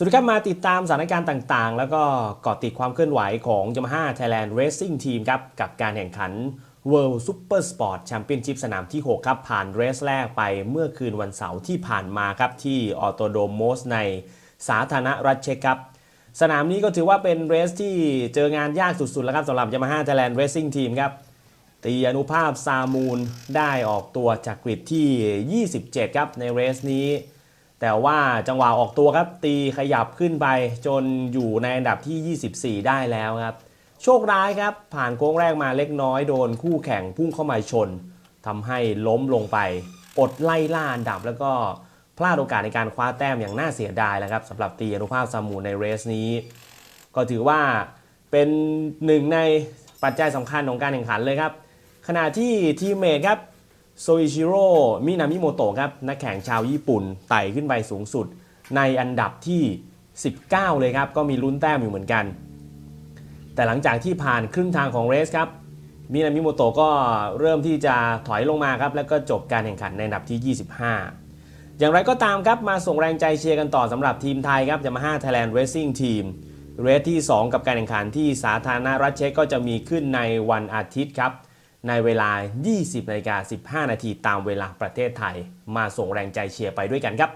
สวัสดีครับ มาติดตามสถานการณ์ต่างๆ แล้วก็เกาะติดความเคลื่อนไหวของ Yamaha Thailand Racing Team ครับ กับการแข่งขัน World Super Sport Championship สนามที่ 6 ครับ ผ่านเรสแรกไปเมื่อคืนวันเสาร์ที่ผ่านมาครับ ที่ออโตโดมโมสในสาธารณรัฐเช็กครับ สนามนี้ก็ถือว่าเป็นเรสที่เจองานยากสุดๆ แล้วครับสำหรับ Yamaha Thailand Racing Team ครับตีอนุภาพซามูลได้ออกตัวจากกริดที่ 27 ครับในเรสนี้ แต่ว่าจังหวะออกตัวครับ ตีขยับขึ้นไปจนอยู่ในอันดับที่ 24 ได้แล้วครับ โชคร้ายครับ ผ่านโค้งแรกมาเล็กน้อยโดนคู่แข่งพุ่งเข้ามาชนทำให้ล้มลงไป อดไล่ล่าอันดับแล้วก็พลาดโอกาสในการคว้าแต้มอย่างน่าเสียดายแล้วครับสำหรับตีอนุภาพซามูในเรสนี้ ก็ถือว่าเป็นหนึ่งในปัจจัยสำคัญของการแข่งขันเลยครับ ขณะที่ทีมเมทครับ โซอิชิโร่มินามิโมโตะครับนักแข่งชาวญี่ปุ่นไต่ขึ้นไปสูงสุด ในอันดับที่ 19 เลยครับ ก็มีลุ้นแต้มอยู่เหมือนกัน แต่หลังจากที่ผ่านครึ่งทางของเรสครับมินามิโมโตะก็เริ่มที่จะถอยลงมาครับ แล้วก็จบการแข่งขันในอันดับที่ 25 อย่างไรก็ตามครับ มาส่งแรงใจเชียร์กันต่อสำหรับทีมไทยครับ Yamaha Thailand Racing Team เรสที่ 2 กับการแข่งขันที่สาธารณรัฐเช็กก็จะมีขึ้นในวันอาทิตย์ครับ ในเวลา 20นาฬิกา15 นาทีตามเวลาประเทศไทย มาส่งแรงใจเชียร์ไปด้วยกันครับ